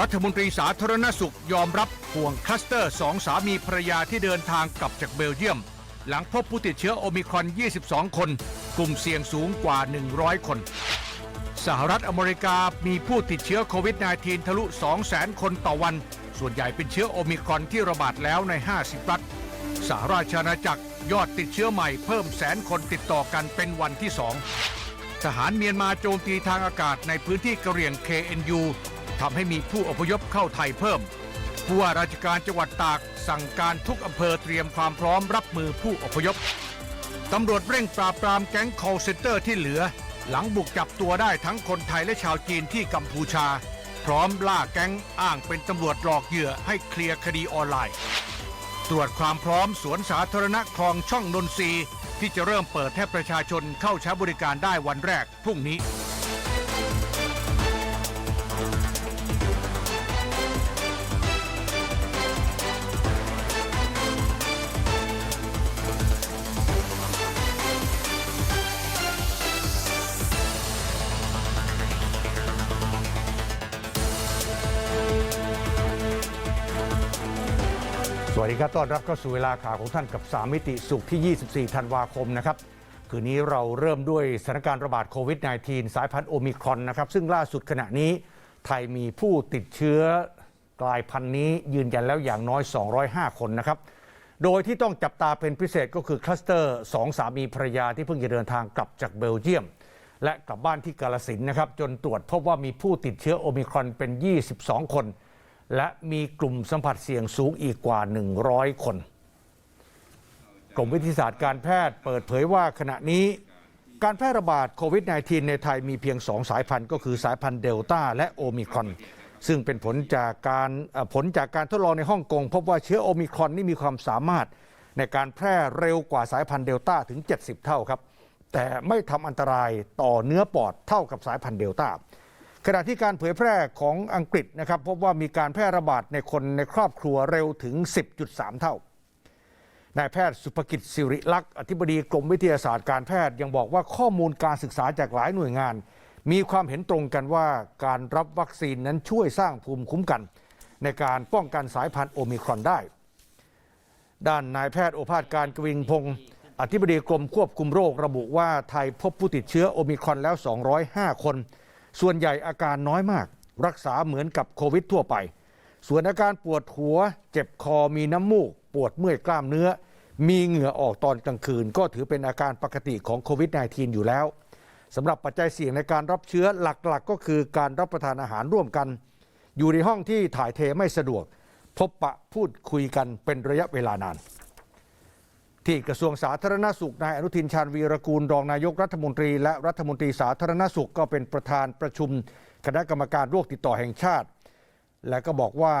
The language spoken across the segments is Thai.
รัฐมนตรีสาธารณสุขยอมรับห่วงคลัสเตอร์สองสามีภรรยาที่เดินทางกลับจากเบลเยียม หลังพบผู้ติดเชื้อโอมิครอน 22 คน กลุ่มเสี่ยงสูงกว่า 100 คน สหรัฐอเมริกามีผู้ติดเชื้อโควิด -19 ทะลุ 200,000 คนต่อวัน ส่วนใหญ่เป็นเชื้อโอมิครอนที่ระบาดแล้วใน 50 รัฐ สหราชอาณาจักรยอดติดเชื้อใหม่เพิ่มแสนคนติดต่อกันเป็นวันที่สองทหารเมียนมาโจมตีทางอากาศในพื้นที่กะเหรี่ยง KNU ทำให้มีผู้อพยพเข้าไทยเพิ่ม ผู้ว่าราชการจังหวัดตาก สั่งการทุกอำเภอเตรียมความพร้อมรับมือผู้อพยพตำรวจเร่งปราบปรามแก๊ง call center ที่เหลือ หลังบุกจับตัวได้ทั้งคนไทยและชาวจีนที่กัมพูชา พร้อมล่าแก๊งอ้างเป็นตำรวจหลอกเหยื่อให้เคลียร์คดีออนไลน์ ตรวจความพร้อมสวนสาธารณะคลองช่องนนทรีที่จะเริ่มเปิดให้ประชาชนเข้าใช้บริการได้วันแรกพรุ่งนี้ ครับต้อนรับเข้าสู่เวลาข่าวของท่านกับ 3 มิติสุขที่ 24 ธันวาคมนะครับ คืนนี้เราเริ่มด้วยสถานการณ์ระบาดโควิด -19 สายพันธุ์โอมิครอนนะครับ ซึ่งล่าสุดขณะนี้ไทยมีผู้ติดเชื้อกลายพันธุ์นี้ยืนยันแล้วอย่างน้อย 205 คนนะครับ โดยที่ต้องจับตาเป็นพิเศษก็คือคลัสเตอร์สองสามีภรรยาที่เพิ่งจะเดินทางกลับจากเบลเยียม และกลับบ้านที่กาลสินนะครับจนตรวจพบว่ามีผู้ติดเชื้อโอมิครอนเป็น 22 คน และมีกลุ่มสัมผัสเสี่ยงสูงอีกกว่า 100 คน กรมวิทยาศาสตร์การแพทย์เปิดเผยว่าขณะนี้การแพร่ระบาดโควิด -19 ในไทยมีเพียง 2 สายพันธุ์ก็คือสายพันธุ์เดลต้าและโอมิครอน ซึ่งเป็นผลจากการผลจากการทดลองในฮ่องกงพบว่าเชื้อโอมิครอนนี่มีความสามารถในการแพร่เร็วกว่าสายพันธุ์เดลต้าถึง 70 เท่าครับ แต่ไม่ทำอันตรายต่อเนื้อปอดเท่ากับสายพันธุ์เดลต้า ขณะที่การเผยแพร่ของอังกฤษนะครับพบว่ามีการแพร่ระบาดในคนในครอบครัวเร็วถึง 10.3 เท่านายแพทย์สุภกิจสิริลักษณ์อธิบดีกรมวิทยาศาสตร์การแพทย์ยังบอกว่าข้อมูลการศึกษาจากหลายหน่วยงาน มีความเห็นตรงกันว่าการรับวัคซีนนั้นช่วยสร้างภูมิคุ้มกัน ในการป้องกันสายพันธุ์โอมิครอนได้ ด้านนายแพทย์โอภาสการกวิงพงศ์อธิบดีกรมควบคุมโรคระบุว่าไทยพบผู้ติดเชื้อโอมิครอนแล้ว 205 คน ส่วนใหญ่อาการน้อยมาก รักษาเหมือนกับโควิดทั่วไป ส่วนอาการปวดหัว เจ็บคอมีน้ำมูก ปวดเมื่อยกล้ามเนื้อ มีเหงื่อออกตอนกลางคืน ก็ถือเป็นอาการปกติของโควิด -19 อยู่แล้วสำหรับปัจจัยเสี่ยงในการรับเชื้อหลักๆ ก็คือการรับประทานอาหารร่วมกัน อยู่ในห้องที่ถ่ายเทไม่สะดวก พบปะพูดคุยกันเป็นระยะเวลานาน ที่กระทรวงสาธารณสุขนายอนุทินชาญวีรกูลรองนายกรัฐมนตรี และรัฐมนตรีสาธารณสุขก็เป็นประธานประชุม คณะกรรมการโรคติดต่อแห่งชาติ และก็บอกว่า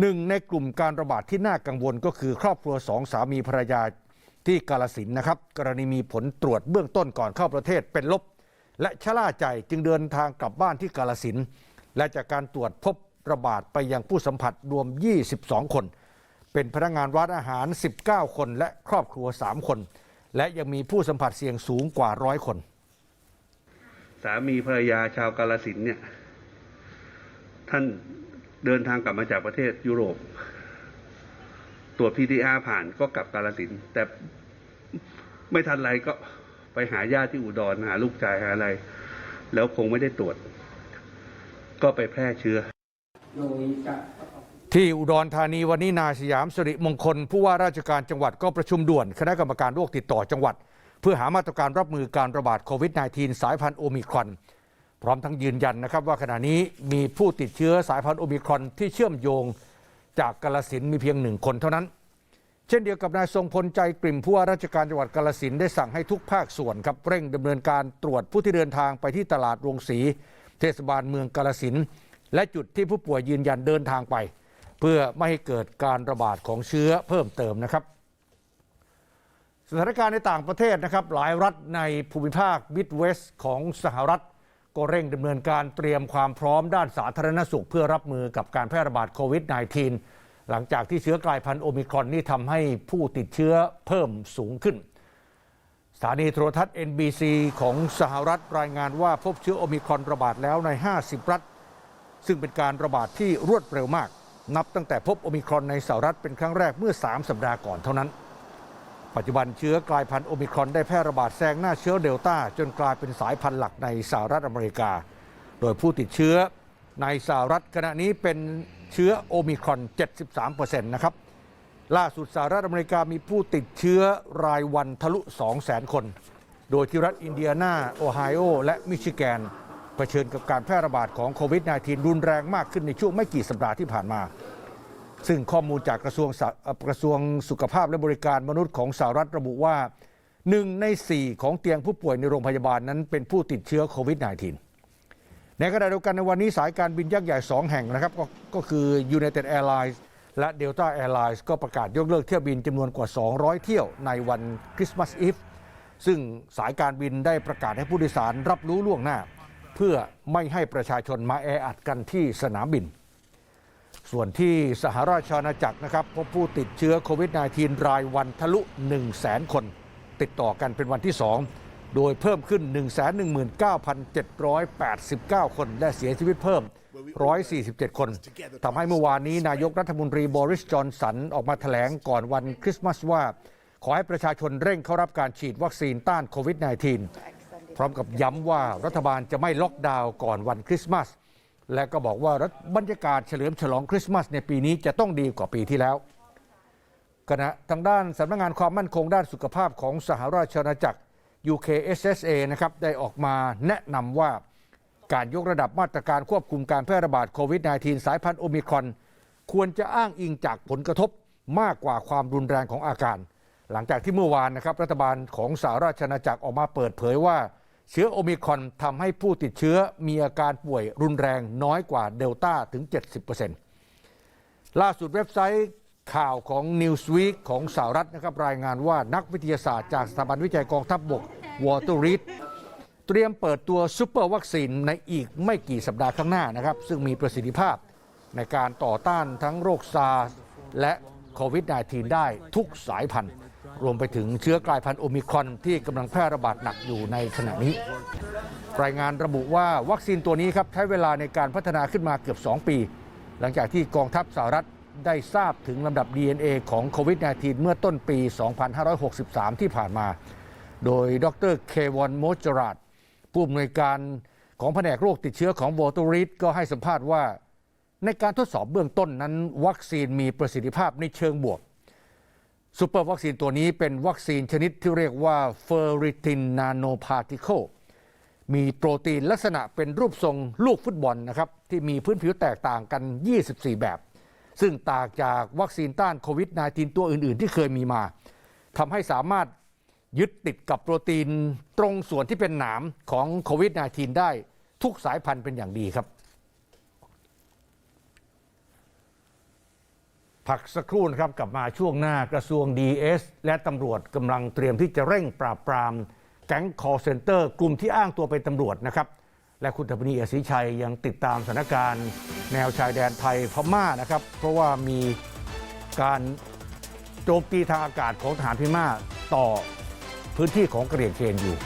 หนึ่งในกลุ่มการระบาดที่น่ากังวลก็คือครอบครัวสองสามีภรรยาที่กาลสินนะครับ กรณีมีผลตรวจเบื้องต้นก่อนเข้าประเทศเป็นลบ และชะล่าใจจึงเดินทางกลับบ้านที่กาลสินและจากการตรวจพบระบาดไปยังผู้สัมผัสรวม 22 คน เป็นพนักงานร้านอาหาร 19 คนและครอบครัว 3 คน และยังมีผู้สัมผัสเสี่ยงสูงกว่าร้อยคน สามีภรรยาชาวกาลสินเนี่ย ท่านเดินทางกลับมาจากประเทศยุโรป ตรวจ PCR ผ่านก็กลับกาลสิน แต่ไม่ทันไรก็ไปหาญาติที่อุดรหาลูกชายหาอะไร แล้วคงไม่ได้ตรวจ ก็ไปแพร่เชื้อโดยจะ ที่อุดรธานีวันนี้นายสยามสิริมงคล ผู้ว่าราชการจังหวัดก็ประชุมด่วนคณะกรรมการโรคติดต่อจังหวัด เพื่อหามาตรการรับมือการระบาดโควิด -19 สายพันธุ์โอมิครอน พร้อมทั้งยืนยันนะครับว่าขณะนี้มีผู้ติดเชื้อสายพันธุ์โอมิครอนที่เชื่อมโยงจากกาลสินมีเพียงหนึ่งคนเท่านั้น เช่นเดียวกับนายทรงพลใจกลิ่มผู้ว่าราชการจังหวัดกาลสินได้สั่งให้ทุกภาคส่วนครับเร่งดำเนินการตรวจผู้ที่เดินทางไปที่ตลาดโรงสี เทศบาลเมืองกาลสินและจุดที่ผู้ป่วยยืนยันเดินทางไป เพื่อไม่ให้เกิดการระบาดของเชื้อเพิ่มเติมนะครับสถานการณ์ในต่างประเทศนะครับ หลายรัฐในภูมิภาคมิดเวสต์ของสหรัฐ ก็เร่งดำเนินการเตรียมความพร้อมด้านสาธารณสุขเพื่อรับมือกับการแพร่ระบาดโควิด -19 หลังจากที่เชื้อกลายพันธุ์โอมิครอนนี่ทำให้ผู้ติดเชื้อเพิ่มสูงขึ้น สถานีโทรทัศน์ NBC ของสหรัฐรายงานว่าพบเชื้อโอมิครอนระบาดแล้วใน 50 รัฐ ซึ่งเป็นการระบาดที่รวดเร็วมาก นับตั้งแต่พบโอมิครอนในสหรัฐเป็นครั้งแรกเมื่อ 3 สัปดาห์ก่อนเท่านั้น ปัจจุบันเชื้อกลายพันธุ์โอมิครอนได้แพร่ระบาดแซงหน้าเชื้อเดลต้า จนกลายเป็นสายพันธุ์หลักในสหรัฐอเมริกา โดยผู้ติดเชื้อในสหรัฐขณะนี้เป็นเชื้อโอมิครอน 73%นะครับล่าสุดสหรัฐอเมริกามีผู้ติดเชื้อรายวันทะลุ 200,000 คน โดยที่รัฐอินเดียนา โอไฮโอ และมิชิแกน เผชิญกับการแพร่ระบาดของโควิด -19 รุนแรงมากขึ้นในช่วงไม่กี่สัปดาห์ที่ผ่านมา ซึ่งข้อมูลจากกระทรวงกระทรวงสุขภาพและบริการมนุษย์ของสหรัฐระบุว่าหนึ่งใน4ของเตียงผู้ป่วยในโรงพยาบาลนั้นเป็นผู้ติดเชื้อโควิด -19 ในขณะเดียวกันในวันนี้สายการบินยักษ์ใหญ่ 2 แห่งนะครับก็ก็คือ United Airlines และ Delta Airlines ก็ประกาศยกเลิกเที่ยวบินจำนวนกว่า 200 เที่ยวในวันคริสต์มาสอีฟซึ่งสายการบินได้ประกาศให้ผู้โดยสารรับรู้ล่วงหน้า เพื่อไม่ให้ประชาชนมาแออัดกันที่สนามบิน ส่วนที่สหราชอาณาจักรนะครับพบผู้ติดเชื้อโควิด -19 รายวันทะลุ 1 0 0 0 0แสนคน ติดต่อกันเป็นวันที่ 2 โดยเพิ่มขึ้น 119,789 คนและเสียชีวิตเพิ่ม 147 คนทำให้เมื่อวานนี้นายกรัฐมนตรีบริสจอนสันออกมาแถลงก่อนวันคริสต์มาสว่าขอให้ประชาชนเร่งเข้ารับการฉีดวัคซีนต้านโควิด -19 พร้อมกับย้ำว่ารัฐบาลจะไม่ล็อกดาวน์ก่อนวันคริสต์มาส และก็บอกว่ารัฐบรรยากาศเฉลิมฉลองคริสต์มาสในปีนี้จะต้องดีกว่าปีที่แล้วขณะทางด้านสำนักงานความมั่นคงด้านสุขภาพของสหราชอาณาจักร UKSSA นะครับได้ออกมาแนะนำว่าการยกระดับมาตรการควบคุมการแพร่ระบาดโควิด -19 สายพันธุ์โอมิครอน ควรจะอ้างอิงจากผลกระทบมากกว่าความรุนแรงของอาการ หลังจากที่เมื่อวานนะครับรัฐบาลของสหราชอาณาจักรออกมาเปิดเผยว่า เชื้อโอมิครอนทำให้ผู้ติดเชื้อมีอาการป่วยรุนแรงน้อยกว่าเดลต้าถึง 70%ล่าสุดเว็บไซต์ข่าวของ Newsweek ของสหรัฐนะครับรายงานว่านักวิทยาศาสตร์จากสถาบันวิจัยกองทัพบบกวอเตอร์รีดเตรียมเปิดตัวซูเปอร์วัคซีนในอีกไม่กี่สัปดาห์ข้างหน้านะครับ ซึ่งมีประสิทธิภาพในการต่อต้านทั้งโรคซาร์สและโควิด -19 ได้ทุกสายพันธุ์ รวมไปถึงเชื้อกลายพันธุ์โอมิครอนที่กำลังแพร่ระบาดหนักอยู่ในขณะนี้ รายงานระบุว่าวัคซีนตัวนี้ครับใช้เวลาในการพัฒนาขึ้นมาเกือบ 2 ปี หลังจากที่กองทัพสหรัฐได้ทราบถึงลำดับ DNA ของโควิด -19 เมื่อต้นปี 2563 ที่ผ่านมา โดยดรเควอนโมจราดผู้อำนวยการของแผนกโรคติดเชื้อของวอเตอริสก็ให้สัมภาษณ์ว่า ในการทดสอบเบื้องต้นนั้น วัคซีนมีประสิทธิภาพในเชิงบวก ซูเปอร์วัคซีนตัวนี้เป็นวัคซีนชนิดที่เรียกว่าเฟอร์ริตินนาโนพาร์ติเคิลมีโปรตีนลักษณะเป็นรูปทรงลูกฟุตบอลนะครับ ที่มีพื้นผิวแตกต่างกัน 24 แบบ ซึ่งต่างจากวัคซีนต้านโควิด -19 ตัวอื่น ๆ ที่เคยมีมาทำให้สามารถยึดติดกับโปรตีนตรงส่วนที่เป็นหนามของโควิด -19 ได้ทุกสายพันธุ์เป็นอย่างดีครับ พักสักครู่นะครับกลับมาช่วงหน้ากระทรวง DS และตำรวจกำลังเตรียมที่จะเร่งปราบปราม แก๊ง call center กลุ่มที่อ้างตัวเป็นตำรวจนะครับ และคุณธรรมนีอศรีชัยยังติดตามสถานการณ์ แนวชายแดนไทยพม่านะครับ เพราะว่ามีการโจมตีทางอากาศของทหารพม่าต่อพื้นที่ของกระเหรี่ยงเคนอยู่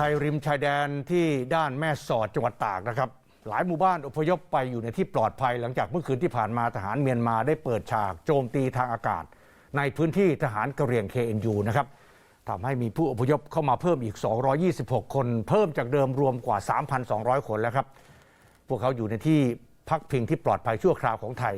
คนไทยริมชายแดนที่ด้านแม่สอดจังหวัดตากนะครับ หลายหมู่บ้านอพยพไปอยู่ในที่ปลอดภัยหลังจากเมื่อคืนที่ผ่านมาทหารเมียนมาได้เปิดฉากโจมตีทางอากาศ ในพื้นที่ทหารกะเหรี่ยง KNU นะครับทำให้มีผู้อพยพเข้ามาเพิ่มอีก 226 คน เพิ่มจากเดิมรวมกว่า 3,200 คนแล้วครับ พวกเขาอยู่ในที่พักพิงที่ปลอดภัยชั่วคราวของไทย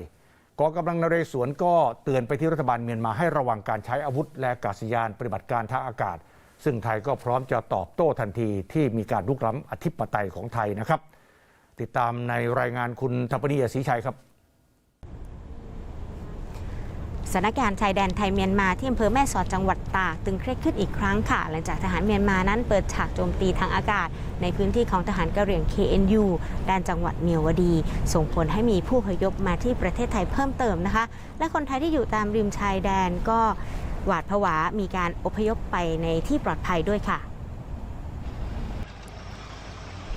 กองกำลังนเรศวรก็เตือนไปที่รัฐบาลเมียนมาให้ระวังการใช้อาวุธและอากาศยานปฏิบัติการทางอากาศ ซึ่งไทยก็พร้อมจะตอบโต้ทันทีที่มีการลุกล้ำอธิปไตยของไทยนะครับ ติดตามในรายงานคุณทัปนียศรีชัยครับสถานการณ์ชายแดนไทยเมียนมาที่อำเภอแม่สอดจังหวัดตากตึงเครียดขึ้นอีกครั้งค่ะ หลังจากทหารเมียนมานั้นเปิดฉากโจมตีทางอากาศ ในพื้นที่ของทหารกะเหรี่ยง KNU ด้านจังหวัดเมียวดี ส่งผลให้มีผู้พยพมาที่ประเทศไทยเพิ่มเติมนะคะ และคนไทยที่อยู่ตามริมชายแดนก็ หวาดผวา มีการอพยพไปในที่ปลอดภัยด้วยค่ะ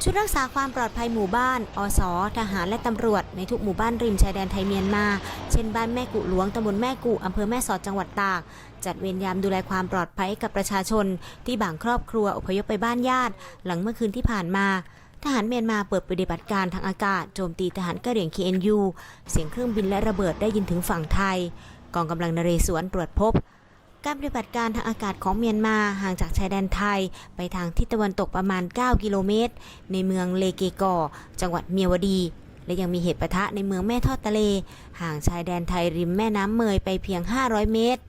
ชุดรักษาความปลอดภัยหมู่บ้าน อส ทหารและตำรวจ ในทุกหมู่บ้านริมชายแดนไทยเมียนมา เช่นบ้านแม่กุหลวงตำบลแม่กุอำเภอแม่สอดจังหวัดตากจัดเวรยามดูแลความปลอดภัยกับประชาชน ที่บางครอบครัวอพยพไปบ้านญาติ หลังเมื่อคืนที่ผ่านมาทหารเมียนมาเปิดปฏิบัติการทางอากาศโจมตีทหารกะเหรี่ยง KNU เสียงเครื่องบินและระเบิดได้ยินถึงฝั่งไทย กองกำลังนเรศวรตรวจพบ การปฏิบัติการทางอากาศของเมียนมาห่างจากชายแดนไทย ไปทางทิศตะวันตกประมาณ 9 กิโลเมตร ในเมืองเลเกกอจังหวัดเมียวดี และยังมีเหตุปะทะในเมืองแม่ทอดทะเล ห่างชายแดนไทยริมแม่น้ำเมยไปเพียง 500 เมตร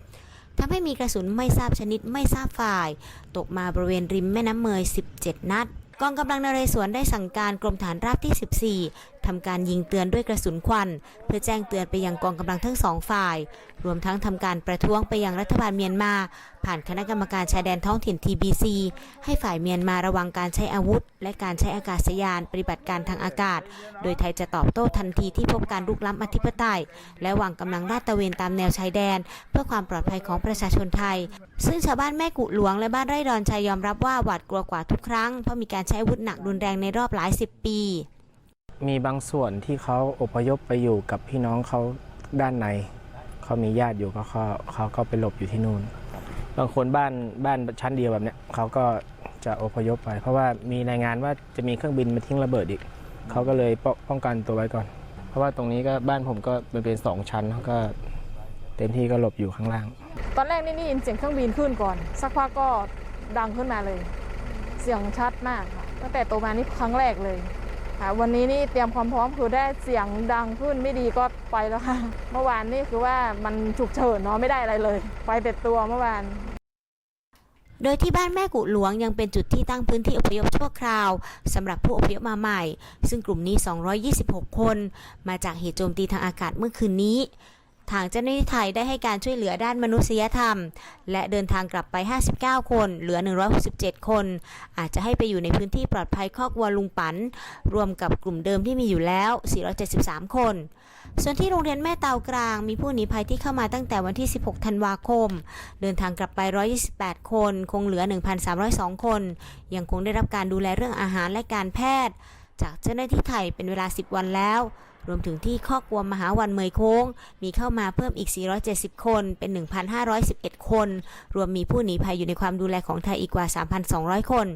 ทำให้มีกระสุนไม่ทราบชนิดไม่ทราบฝ่าย ตกมาบริเวณริมแม่น้ำเมย 17 นัดกองกำลังนเรศวรได้สั่งการกรมฐานราบที่14 ทำการยิงเตือนด้วยกระสุนควัน เพื่อแจ้งเตือนไปยังกองกำลังทั้งสองฝ่าย รวมทั้งทำการประท้วงไปยังรัฐบาลเมียนมา ผ่านคณะกรรมการชายแดนท้องถิ่น TBC ให้ฝ่ายเมียนมาระวังการใช้อาวุธ และการใช้อากาศยาน ปฏิบัติการทางอากาศ โดยไทยจะตอบโต้ทันทีที่พบการลุกล้ำอธิปไตย และวางกำลังลาดตระเวนตามแนวชายแดน เพื่อความปลอดภัยของประชาชนไทย ซึ่งชาวบ้านแม่กุหลวงและบ้านไร่ดอนชัยยอมรับว่าหวาดกลัวกว่าทุกครั้งเพราะมีการใช้อาวุธหนักรุนแรงในรอบหลายสิบปี มีบางส่วนที่เขาอพยพไปอยู่กับพี่น้องเขาด้านในเขามีญาติอยู่ก็เขาเขาก็ไปหลบอยู่ที่นู่น บางคนบ้านบ้านชั้นเดียวแบบเนี้ยเขาก็จะอพยพไป เพราะว่ามีรายงานว่าจะมีเครื่องบินมาทิ้งระเบิดอีกเขาก็เลยป้องกันตัวไว้ก่อน เพราะว่าตรงนี้ก็บ้านผมก็มันเป็นสองชั้นเขาก็เต็มที่ก็หลบอยู่ข้างล่าง ตอนแรกนี่ได้ยินเสียงเครื่องบินขึ้นก่อน สักพักก็ดังขึ้นมาเลย เสียงชัดมากตั้งแต่โตมานี่ครั้งแรกเลย ค่ะวันนี้นี่เตรียมความพร้อมคือได้เสียงดังขึ้นไม่ดีก็ไปแล้วค่ะ เมื่อวานนี่คือว่ามันฉุกเฉินเนาะไม่ได้อะไรเลย ไปแต่ตัวเมื่อวานโดยที่บ้านแม่กุหลวงยังเป็นจุดที่ตั้งพื้นที่อพยพชั่วคราวสำหรับผู้อพยพมาใหม่ ซึ่งกลุ่มนี้ 226 คน มาจากเหตุโจมตีทางอากาศเมื่อคืนนี้ ทางเจ้าหน้าที่ไทยได้ให้การช่วยเหลือด้านมนุษยธรรม และเดินทางกลับไป 59 คน เหลือ 167 คน อาจจะให้ไปอยู่ในพื้นที่ปลอดภัยคอกวัวลุงปัน รวมกับกลุ่มเดิมที่มีอยู่แล้ว 473 คน ส่วนที่โรงเรียนแม่เตากลาง มีผู้หนีภัยที่เข้ามาตั้งแต่วันที่ 16 ธันวาคม เดินทางกลับไป 128 คน คงเหลือ 1,302 คน ยังคงได้รับการดูแลเรื่องอาหารและการแพทย์ จากเจ้าหน้าที่ไทยเป็นเวลา 10 วันแล้ว รวมถึงที่คอกวัวมหาวันเมยโค้ง มีเข้ามาเพิ่มอีก 470 คน เป็น 1,511 คน รวมมีผู้หนีภัยอยู่ในความดูแลของไทยอีกกว่า 3,200 คน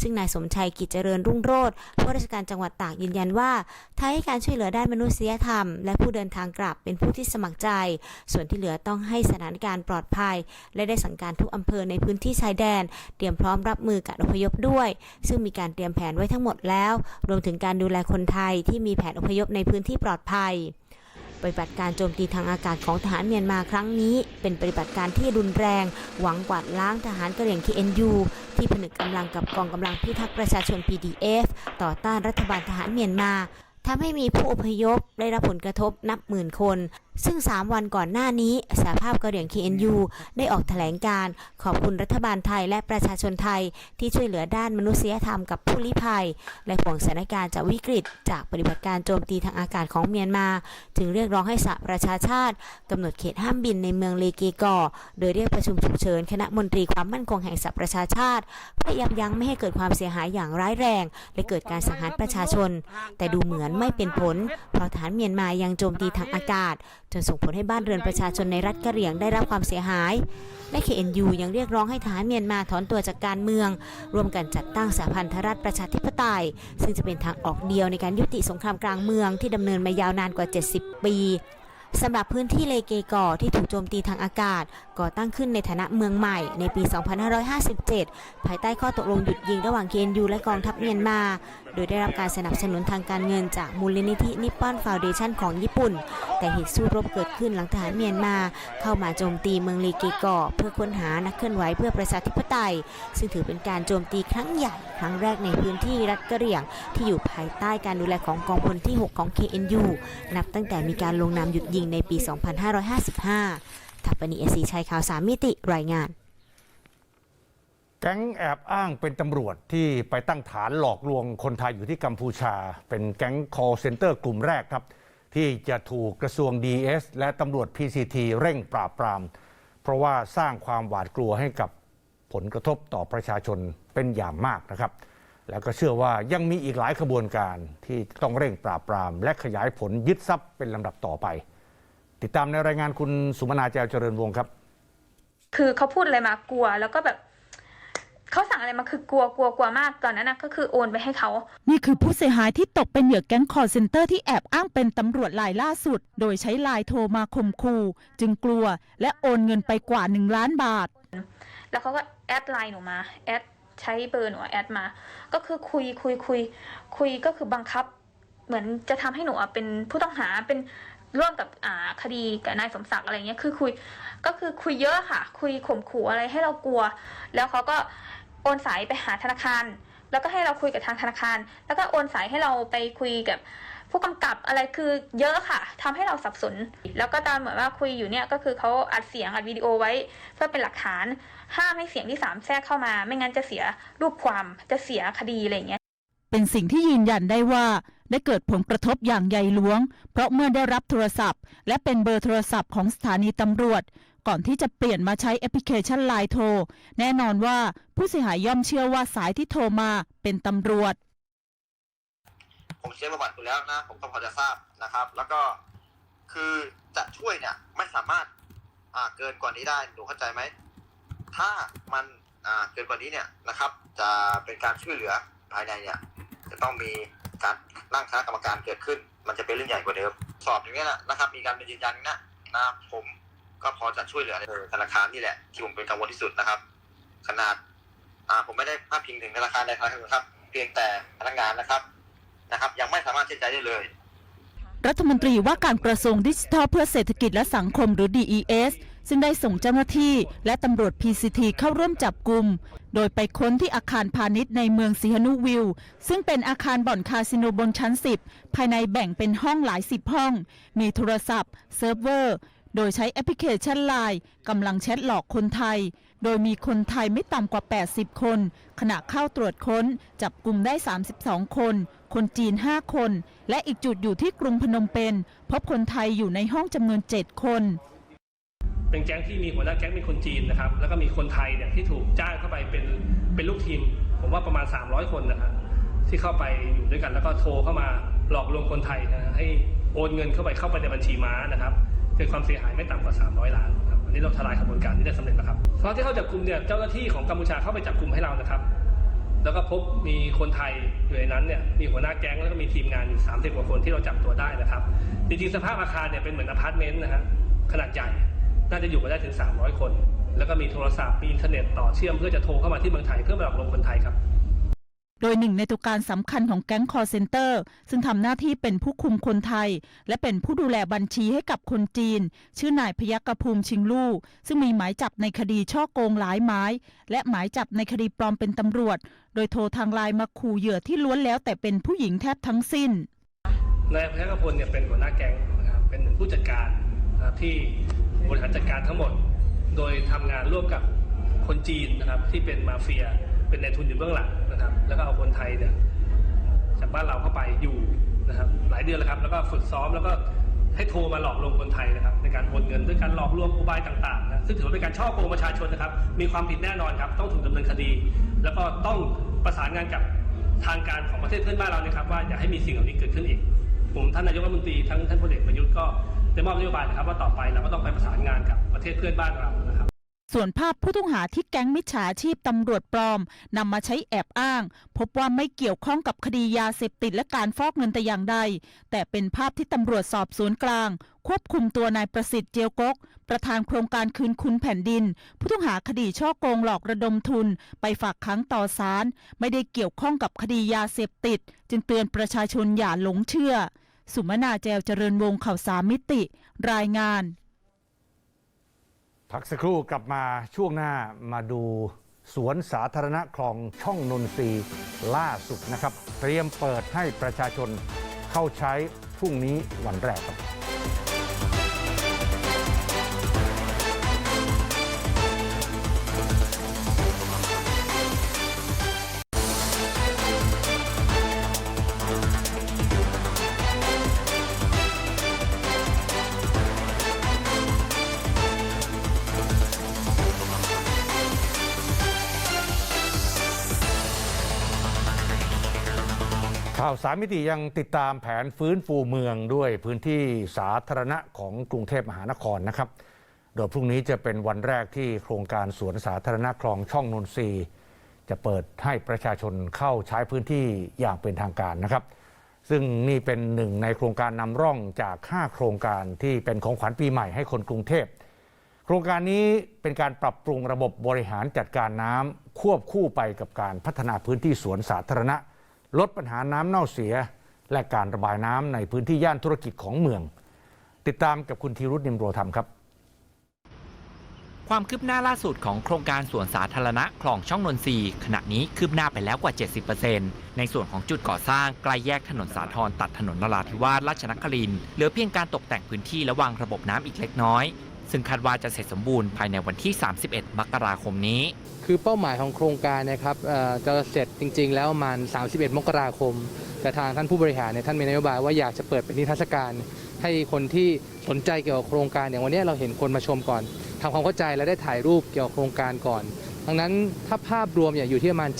ซึ่งนายสมชัยกิจเจริญรุ่งโรจน์ผู้ราชการจังหวัดตากยืนยันว่า ไทยให้การช่วยเหลือด้านมนุษยธรรม และผู้เดินทางกลับเป็นผู้ที่สมัครใจ ส่วนที่เหลือต้องให้สถานการณ์ปลอดภัย และได้สั่งการทุกอำเภอในพื้นที่ชายแดน เตรียมพร้อมรับมือการอพยพด้วย ซึ่งมีการเตรียมแผนไว้ทั้งหมดแล้ว รวมถึงการดูแลคนไทยที่มีแผนอพยพในพื้นที่ปลอดภัย ปฏิบัติการโจมตีทางอากาศของทหารเมียนมาครั้งนี้ เป็นปฏิบัติการที่รุนแรง หวังกวาดล้างทหารกระเหรี่ยง KNU ที่ผนึกกำลังกับกองกำลังพิทักษ์ประชาชน PDF ต่อต้านรัฐบาลทหารเมียนมาทำให้มีผู้อพยพได้รับผลกระทบนับหมื่นคนซึ่ง 3 วันก่อนหน้านี้สหภาพกะเหรี่ยง KNU ได้ออกแถลงการขอบคุณรัฐบาลไทยและประชาชนไทยที่ช่วยเหลือด้านมนุษยธรรมกับผู้ลี้ภัย และห่วงสถานการณ์จากวิกฤต จากปฏิบัติการโจมตีทางอากาศของเมียนมาจึงเรียกร้องให้สหประชาชาติกำหนดเขตห้ามบินในเมืองเลเกกอโดยเรียกประชุมฉุกเฉินคณะมนตรีความมั่นคงแห่งสหประชาชาติเพื่อยับยั้งไม่ให้เกิดความเสียหายอย่างร้ายแรง และเกิดการสังหารประชาชน แต่ดูเหมือนไม่เป็นผลเพราะฐานเมียนมายังโจมตีทางอากาศจนส่งผลให้บ้านเรือนประชาชนในรัฐกะเหรี่ยงได้รับความเสียหาย และ KNU ยังเรียกร้องให้ทหารเมียนมาถอนตัวจากการเมือง ร่วมกันจัดตั้งสหพันธรัฐประชาธิปไตย ซึ่งจะเป็นทางออกเดียวในการยุติสงครามกลางเมืองที่ดำเนินมายาวนานกว่า 70 ปีสำหรับพื้นที่เลเกกอที่ถูกโจมตีทางอากาศ ก่อตั้งขึ้นในฐานะเมืองใหม่ในปี 2557 ภายใต้ข้อตกลงหยุดยิงระหว่าง KNU และกองทัพเมียนมาโดยได้รับการสนับสนุนทางการเงินจากมูลนิธินิปปอนฟาวเดชันของญี่ปุ่น แต่เหตุสู้รบเกิดขึ้นหลังทหารเมียนมาเข้ามาโจมตีเมืองลีเกกอเพื่อค้นหานักเคลื่อนไหวเพื่อประชาธิปไตย ซึ่งถือเป็นการโจมตีครั้งใหญ่ครั้งแรกในพื้นที่รัฐกะเหรี่ยง ที่อยู่ภายใต้การดูแลของกองพลที่ 6 ของ KNU นับตั้งแต่มีการลงนามหยุดยิงในปี 2555ทัปปนีเอซีชัยข่าวสามมิติรายงาน แก๊งแอบอ้างเป็นตำรวจที่ไปตั้งฐานหลอกลวงคนไทยอยู่ที่กัมพูชา เป็นแก๊ง call center กลุ่มแรกครับ ที่จะถูกกระทรวง DS และตำรวจ PCT เร่งปราบปราม เพราะว่าสร้างความหวาดกลัวให้กับผลกระทบต่อประชาชนเป็นอย่างมากนะครับ แล้วก็เชื่อว่ายังมีอีกหลายขบวนการที่ต้องเร่งปราบปราม และขยายผลยึดทรัพย์เป็นลำดับต่อไป ติดตามในรายงานคุณสุมนาแจวเจริญวงครับ คือเขาพูดอะไรมากลัวแล้วก็แบบ เขาสั่งอะไรมาคือกลัวกลัวกลัวมากตอนนั้นนะก็คือโอนไปให้เขา นี่คือผู้เสียหายที่ตกเป็นเหยื่อแก๊งคอร์เซนเตอร์ที่แอบอ้างเป็นตำรวจรายล่าสุด โดยใช้ไลน์โทรมาข่มขู่จึงกลัวและโอนเงินไปกว่า 1 ล้านบาท แล้วเขาก็แอดไลน์หนูมาแอดใช้เบอร์หนูแอดมา ก็คือคุยคุยคุย คุยก็คือบังคับ เหมือนจะทำให้หนูอะเป็นผู้ต้องหาเป็นร่วมกับอ่าคดีกับนายสมศักดิ์อะไรเงี้ยคือคุยก็คือคุยเยอะค่ะ คุยข่มขู่อะไรให้เรากลัว แล้วเขาก็ โอนสายไปหาธนาคาร แล้วก็ให้เราคุยกับทางธนาคาร แล้วก็โอนสายให้เราไปคุยกับผู้กำกับอะไรคือเยอะค่ะทำให้เราสับสน แล้วก็ตอนเหมือนว่าคุยอยู่เนี่ยก็คือเขาอัดเสียงอัดวิดีโอไว้เพื่อเป็นหลักฐาน ห้ามให้เสียงที่สามแทรกเข้ามา ไม่งั้นจะเสียรูปความจะเสียคดีอะไรอย่างเงี้ย เป็นสิ่งที่ยืนยันได้ว่าได้เกิดผลกระทบอย่างใหญ่หลวง เพราะเมื่อได้รับโทรศัพท์ และเป็นเบอร์โทรศัพท์ของสถานีตำรวจ ก่อนที่จะเปลี่ยนมาใช้แอปพลิเคชันไลน์โทร แน่นอนว่าผู้เสียหายย่อมเชื่อว่าสายที่โทรมาเป็นตำรวจ ผมเช็คประวัติคุณแล้วนะ ผมก็พอจะทราบนะครับ แล้วก็คือจะช่วยเนี่ยไม่สามารถอ่าเกินกว่านี้ได้หนูเข้าใจไหม ถ้ามันอ่าเกินกว่านี้เนี่ยนะครับ จะเป็นการช่วยเหลือภายในเนี่ย จะต้องมีการนั่งคณะกรรมการเกิดขึ้น มันจะเป็นเรื่องใหญ่กว่าเดิม สอบอย่างนี้ยนะนะครับ มีการเป็นยืนยันนะนะผม ก็พอจะช่วยเหลือในธนาคารนี่แหละ ที่ผมเป็นกังวลที่สุดนะครับ ขนาดอ่าผมไม่ได้พาดพิงถึงธนาคารใดธนาคารครับ เพียงแต่พนักงานนะครับนะครับ ยังไม่สามารถเชื่อใจได้เลย รัฐมนตรีว่าการกระทรวงดิจิทัลเพื่อเศรษฐกิจและสังคมหรือ DES ซึ่งได้ส่งเจ้าหน้าที่และตำรวจ PCT เข้าร่วมจับกลุ่ม โดยไปค้นที่อาคารพาณิชย์ในเมืองสีหนุวิว ซึ่งเป็นอาคารบ่อนคาสิโนบนชั้น 10 ภายในแบ่งเป็นห้องหลายสิบห้อง มีโทรศัพท์ เซิร์ฟเวอร์ โดยใช้แอปพลิเคชันไลน์กำลังแชทหลอกคนไทย โดยมีคนไทยไม่ต่ำกว่า 80 คน ขณะเข้าตรวจค้น จับกลุ่มได้ 32 คน คนจีน 5 คน และอีกจุดอยู่ที่กรุงพนมเปญพบคนไทยอยู่ในห้องจำนวน 7 คน เป็นแก๊งที่มีหัวหน้าแก๊งเป็นคนจีนนะครับ แล้วก็มีคนไทยเนี่ยที่ถูกจ้างเข้าไปเป็นเป็นลูกทีม ผมว่าประมาณ 300 คนนะครับที่เข้าไปอยู่ด้วยกันแล้วก็โทรเข้ามาหลอกลวงคนไทยนะให้โอนเงินเข้าไปเข้าไปในบัญชีม้านะครับ เกิดความเสียหายไม่ต่ำกว่า 300 ล้านครับอันนี้เราทลายขบวนการนี้ได้สำเร็จแล้วครับตอนที่เข้าจับกลุ่มเนี่ยเจ้าหน้าที่ของกัมพูชาเข้าไปจับกลุ่มให้เรานะครับ แล้วก็พบมีคนไทยอยู่ในนั้นเนี่ยมีหัวหน้าแก๊งแล้วก็มีทีมงานอยู่30กว่าคนที่เราจับตัวได้นะครับจริงๆสภาพอาคารเนี่ยเป็นเหมือนอพาร์ตเมนต์นะฮะขนาดใหญ่น่าจะอยู่กันได้ถึง 300 คน แล้วก็มีโทรศัพท์มีอินเทอร์เน็ตต่อเชื่อมเพื่อจะโทรเข้ามาที่เมืองไทยเพื่อมาหลอกลวงคนไทยครับ โดยหนึ่งในตัวการสำคัญของแก๊งคอร์เซนเตอร์ ซึ่งทำหน้าที่เป็นผู้คุมคนไทย และเป็นผู้ดูแลบัญชีให้กับคนจีน ชื่อนายพยัคฆภูมิชิงลู่ ซึ่งมีหมายจับในคดีช่อโกงหลายหมาย และหมายจับในคดีปลอมเป็นตำรวจ โดยโทรทางไลน์มาขู่เหยื่อที่ล้วนแล้วแต่เป็นผู้หญิงแทบทั้งสิ้นนายพยัคฆพลเนี่ยเป็นหัวหน้าแก๊งนะครับเป็นผู้จัดการนะครับที่บริหารจัดการทั้งหมด โดยทำงานร่วมกับคนจีนนะครับที่เป็นมาเฟีย เป็นนายทุนอยู่เบื้องหลังนะครับ แล้วก็เอาคนไทยเนี่ยจากบ้านเราเข้าไปอยู่นะครับ หลายเดือนแล้วครับ แล้วก็ฝึกซ้อมแล้วก็ให้โทรมาหลอกลวงคนไทยนะครับ ในการโอนเงินด้วยการหลอกลวงอุบายต่างๆนะซึ่งถือว่าเป็นการช่อโกงประชาชนนะครับ มีความผิดแน่นอนครับ ต้องถูกดำเนินคดี แล้วก็ต้องประสานงานกับทางการของประเทศเพื่อนบ้านเรานะครับ ว่าอย่าให้มีสิ่งเหล่านี้เกิดขึ้นอีกผมท่านนายกรัฐมนตรีทั้งท่านพลเอกประยุทธ์ก็ได้มอบนโยบายนะครับ ว่าต่อไปเราก็ต้องไปประสานงานกับประเทศเพื่อนบ้านเรานะครับ ส่วนภาพผู้ต้องหาที่แก๊งมิจฉาชีพตำรวจปลอมนำมาใช้แอบอ้าง พบว่าไม่เกี่ยวข้องกับคดียาเสพติดและการฟอกเงินแต่อย่างใด แต่เป็นภาพที่ตำรวจสอบสวนกลาง ควบคุมตัวนายประสิทธิ์เจียวกก ประธานโครงการคืนคุณแผ่นดิน ผู้ต้องหาคดีช่อโกงหลอกระดมทุน ไปฝากค้างต่อศาลไม่ได้เกี่ยวข้องกับคดียาเสพติด จึงเตือนประชาชนอย่าหลงเชื่อ สุมนาแจวเจริญวงศ์ข่าวสามมิติ รายงาน พักสักครู่กลับมาช่วงหน้ามาดูสวนสาธารณะคลองช่องนนทรีล่าสุดนะครับ เตรียมเปิดให้ประชาชนเข้าใช้พรุ่งนี้วันแรกครับาวสามมิติยังติดตามแผนฟื้นฟูเมืองด้วยพื้นที่สาธารณะของกรุงเทพมหานครนะครับ โดยพรุ่งนี้จะเป็นวันแรกที่โครงการสวนสาธารณะคลองช่องนนทรีจะเปิดให้ประชาชนเข้าใช้พื้นที่อย่างเป็นทางการนะครับ ซึ่งนี่เป็นหนึ่งในโครงการนำร่องจาก 5 โครงการที่เป็นของขวัญปีใหม่ให้คนกรุงเทพ โครงการนี้เป็นการปรับปรุงระบบบริหารจัดการน้ำควบคู่ไปกับการพัฒนาพื้นที่สวนสาธารณะ ลดปัญหาน้ำเน่าเสีย และการระบายน้ำในพื้นที่ย่านธุรกิจของเมือง ติดตามกับคุณธีรุธนิมโรธรรมครับ ความคืบหน้าล่าสุดของโครงการสวนสาธารณะคลองช่องนนทรีย์ขณะนี้คืบหน้าไปแล้วกว่า 70%ในส่วนของจุดก่อสร้างใกล้แยกถนนสาทรตัดถนนนราธิวาสราชนครินเหลือเพียงการตกแต่งพื้นที่และวางระบบน้ำอีกเล็กน้อย ซึ่งคาดว่าจะเสร็จสมบูรณ์ภายในวันที่ 31 มกราคมนี้ คือเป้าหมายของโครงการนะครับจะเสร็จจริง ๆ แล้วประมาณ 31 มกราคม แต่ทางท่านผู้บริหารเนี่ยท่านมีนโยบายว่าอยากจะเปิดเป็นนิทรรศการ ให้คนที่สนใจเกี่ยวกับโครงการอย่างวันนี้เราเห็นคนมาชมก่อนทำความเข้าใจและได้ถ่ายรูปเกี่ยวกับโครงการก่อนดังนั้นถ้าภาพรวมเนี่ยอยู่ที่ประมาณ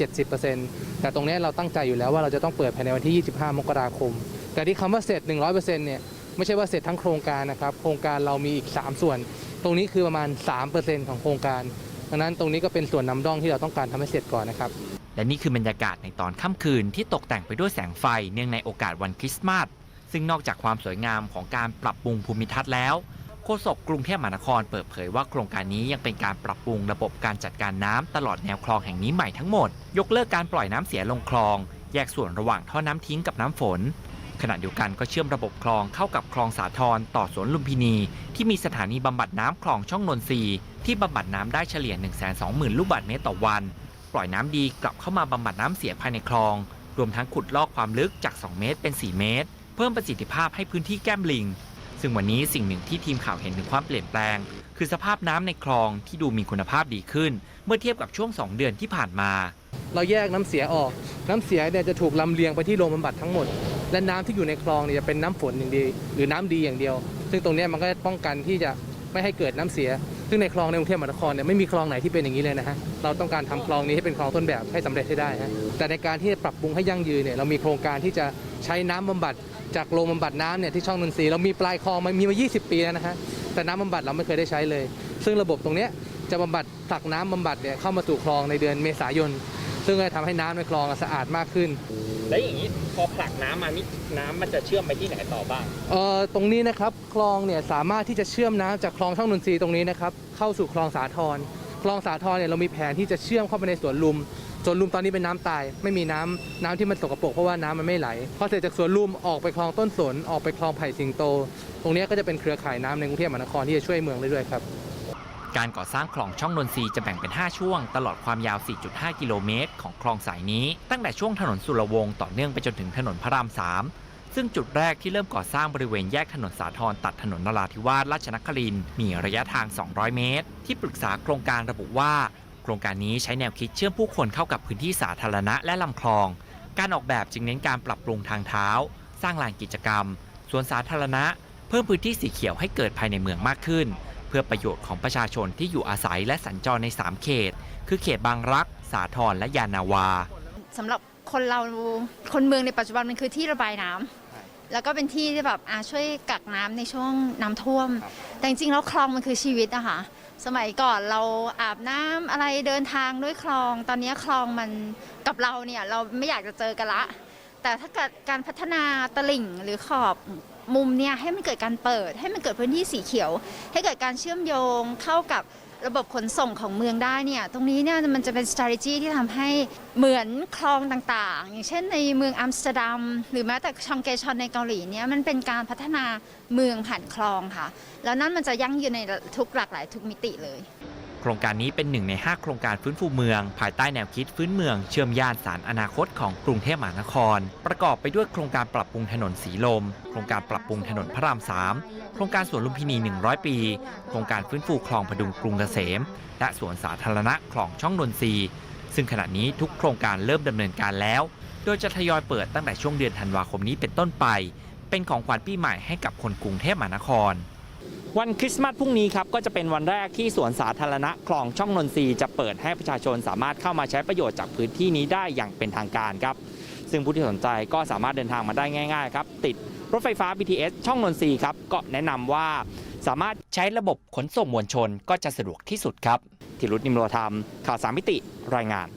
70%แต่ตรงนี้เราตั้งใจอยู่แล้วว่าเราจะต้องเปิดภายในวันที่ 25 มกราคม แต่ที่คำว่าเสร็จ 100%เนี่ย ไม่ใช่ว่าเสร็จทั้งโครงการนะครับ โครงการเรามีอีก 3 ส่วน ตรงนี้คือประมาณ 3%ของโครงการ ดังนั้นตรงนี้ก็เป็นส่วนนำร่องที่เราต้องการทำให้เสร็จก่อนนะครับ และนี่คือบรรยากาศในตอนค่ำคืนที่ตกแต่งไปด้วยแสงไฟเนื่องในโอกาสวันคริสต์มาส ซึ่งนอกจากความสวยงามของการปรับปรุงภูมิทัศน์แล้วโฆษกกรุงเทพมหานครเปิดเผยว่าโครงการนี้ยังเป็นการปรับปรุงระบบการจัดการน้ำตลอดแนวคลองแห่งนี้ใหม่ทั้งหมด ยกเลิกการปล่อยน้ำเสียลงคลอง แยกส่วนระหว่างท่อน้ำทิ้งกับน้ำฝน ขณะเดียวกันก็เชื่อมระบบคลองเข้ากับคลองสาทรต่อสวนลุมพินี ที่มีสถานีบำบัดน้ำคลองช่องนนทรีย์ที่บำบัดน้ำได้เฉลี่ย 120,000 ลูกบาศก์เมตรต่อวัน ปล่อยน้ำดีกลับเข้ามาบำบัดน้ำเสียภายในคลอง รวมทั้งขุดลอกความลึกจาก 2 เมตรเป็น 4 เมตร เพิ่มประสิทธิภาพให้พื้นที่แก้มลิง ซึ่งวันนี้สิ่งหนึ่งที่ทีมข่าวเห็นถึงความเปลี่ยนแปลง คือสภาพน้ำในคลองที่ดูมีคุณภาพดีขึ้น เมื่อเทียบกับช่วง 2 เดือนที่ผ่านมา เราแยกน้ำเสียออก น้ำเสียเนี่ยจะถูกลำเลียงไปที่โรงบำบัดทั้งหมด และน้ำที่อยู่ในคลองเนี่ยจะเป็นน้ำฝนอย่างเดียวหรือน้ำดีอย่างเดียว ซึ่งตรงนี้มันก็ป้องกันที่จะไม่ให้เกิดน้ำเสีย ซึ่งในคลองในกรุงเทพมหานครเนี่ยไม่มีคลองไหนที่เป็นอย่างนี้เลยนะฮะเราต้องการทำคลองนี้ให้เป็นคลองต้นแบบให้สำเร็จให้ได้ฮะแต่ในการที่จะปรับปรุงให้ยั่งยืนเนี่ยเรามีโครงการที่จะใช้น้ำบำบัด จากโรงบำบัดน้ำเนี่ยที่ช่องนนทรีเรามีปลายคลองมันมีมา 20 ปีแล้วนะฮะแต่น้ำบำบัดเราไม่เคยได้ใช้เลย ซึ่งระบบตรงนี้จะบำบัดผลักน้ำบำบัดเนี่ยเข้ามาสู่คลองในเดือนเมษายน ซึ่งจะทำให้น้ำในคลองสะอาดมากขึ้น และอย่างนี้พอผลักน้ำมานี่น้ำมันจะเชื่อมไปที่ไหนต่อบ้างเอ่อตรงนี้นะครับคลองเนี่ยสามารถที่จะเชื่อมน้ำจากคลองช่องนนทรีย์ตรงนี้นะครับเข้าสู่คลองสาทรคลองสาทรเนี่ยเรามีแผนที่จะเชื่อมเข้าไปในสวนลุมสวนลุมตอนนี้เป็นน้ำตาย ไม่มีน้ำน้ำที่มันสกปรกเพราะว่าน้ำมันไม่ไหลพอเสร็จจากสวนลุมออกไปคลองต้นสนออกไปคลองไผ่สิงโต ตรงนี้ก็จะเป็นเครือข่ายน้ำในกรุงเทพมหานครที่จะช่วยเมืองได้ด้วยครับ การก่อสร้างคลองช่องนนทรีจะแบ่งเป็น 5 ช่วง ตลอดความยาว 4.5 กิโลเมตร ของคลองสายนี้ ตั้งแต่ช่วงถนนสุรวงศ์ต่อเนื่องไปจนถึงถนนพระราม 3 ซึ่งจุดแรกที่เริ่มก่อสร้างบริเวณแยกถนนสาทรตัดถนนนราธิวาสราชนครินมีระยะทาง 200 เมตร ที่ปรึกษาโครงการระบุว่า โครงการนี้ใช้แนวคิดเชื่อมผู้คนเข้ากับพื้นที่สาธารณะและลำคลอง การออกแบบจึงเน้นการปรับปรุงทางเท้า สร้างลานกิจกรรมสวนสาธารณะ เพิ่มพื้นที่สีเขียวให้เกิดภายในเมืองมากขึ้น เพื่อประโยชน์ของประชาชนที่อยู่อาศัยและสัญจรใน 3 เขต คือเขตบางรัก สาทรและยานนาวาสำหรับคนเราคนเมืองในปัจจุบันมันคือที่ระบายน้ำแล้วก็เป็นที่ที่แบบอาช่วยกักน้ำในช่วงน้ำท่วม แต่จริงๆแล้วคลองมันคือชีวิตอะค่ะสมัยก่อนเราอาบน้ำอะไรเดินทางด้วยคลอง ตอนนี้คลองมันกับเราเนี่ยเราไม่อยากจะเจอกันละ แต่ถ้าเกิดการพัฒนาตลิ่งหรือขอบ มุมเนี่ยให้มันเกิดการเปิด ให้มันเกิดพื้นที่สีเขียว ให้เกิดการเชื่อมโยงเข้ากับระบบขนส่งของเมืองได้เนี่ยตรงนี้เนี่ยมันจะเป็น strategy ที่ทำให้เหมือนคลองต่างๆ อย่างเช่นในเมืองอัมสเตอร์ดัมหรือแม้แต่ชองเกชอนในเกาหลีเนี่ยมันเป็นการพัฒนาเมืองผ่านคลองค่ะ แล้วนั่นมันจะยั่งยืนในทุกหลากหลายทุกมิติเลย โครงการนี้เป็นหนึ่งใน 5 โครงการฟื้นฟูเมือง ภายใต้แนวคิดฟื้นเมือง เชื่อมย่านสารอนาคตของกรุงเทพมหานคร ประกอบไปด้วยโครงการปรับปรุงถนนสีลม โครงการปรับปรุงถนนพระราม 3 โครงการสวนลุมพินี 100 ปี โครงการฟื้นฟูคลองพดุงกรุงเกษม และสวนสาธารณะคลองช่องนนทรีย์ซึ่งขณะนี้ทุกโครงการเริ่มดำเนินการแล้ว โดยจะทยอยเปิดตั้งแต่ช่วงเดือนธันวาคมนี้เป็นต้นไป เป็นของขวัญปีใหม่ให้กับคนกรุงเทพมหานคร วันคริสต์มาสพรุ่งนี้ครับก็จะเป็นวันแรกที่สวนสาธารณะคลองช่องนนทรีจะเปิดให้ประชาชนสามารถเข้ามาใช้ประโยชน์จากพื้นที่นี้ได้อย่างเป็นทางการครับ ซึ่งผู้ที่สนใจก็สามารถเดินทางมาได้ง่ายๆครับติดรถไฟฟ้า BTS ช่องนนทรีครับก็แนะนำว่าสามารถใช้ระบบขนส่งมวลชนก็จะสะดวกที่สุดครับธีรุธนิมโรธรรม ข่าวสามมิติรายงาน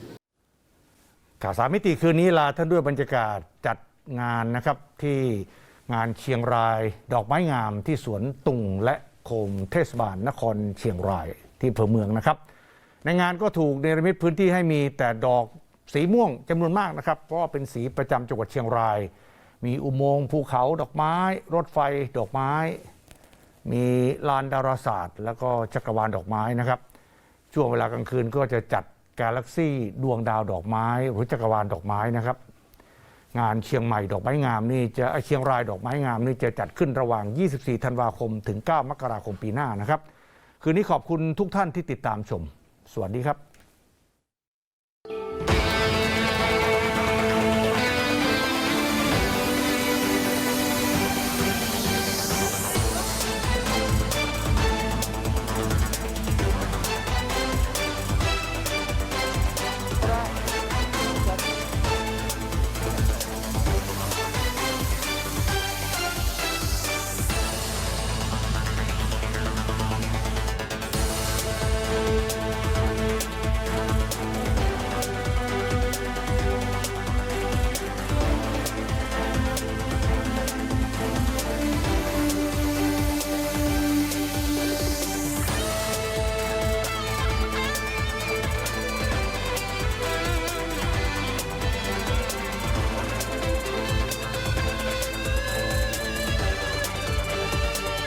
ข่าวสามมิติคืนนี้ลาท่านด้วยบรรยากาศจัดงานนะครับที่ งานเชียงราย ดอกไม้งามที่สวนตุงและโคมเทศบาลนครเชียงรายที่อำเภอเมืองนะครับ ในงานก็ถูกเนรมิตพื้นที่ให้มีแต่ดอกสีม่วงจำนวนมากนะครับ เพราะเป็นสีประจำจังหวัดเชียงราย มีอุโมงค์ภูเขาดอกไม้ รถไฟดอกไม้ มีลานดาราศาสตร์ แล้วก็จักรวาลดอกไม้นะครับ ช่วงเวลากลางคืนก็จะจัดกาแล็กซี่ดวงดาวดอกไม้ หรือจักรวาลดอกไม้นะครับ งานเชียงใหม่ดอกไม้งามนี่จะเชียงรายดอกไม้งามนี่จะจัดขึ้นระหว่าง 24 ธันวาคม ถึง 9 มกราคมปีหน้านะครับ คืนนี้ขอบคุณทุกท่านที่ติดตามชม สวัสดีครับ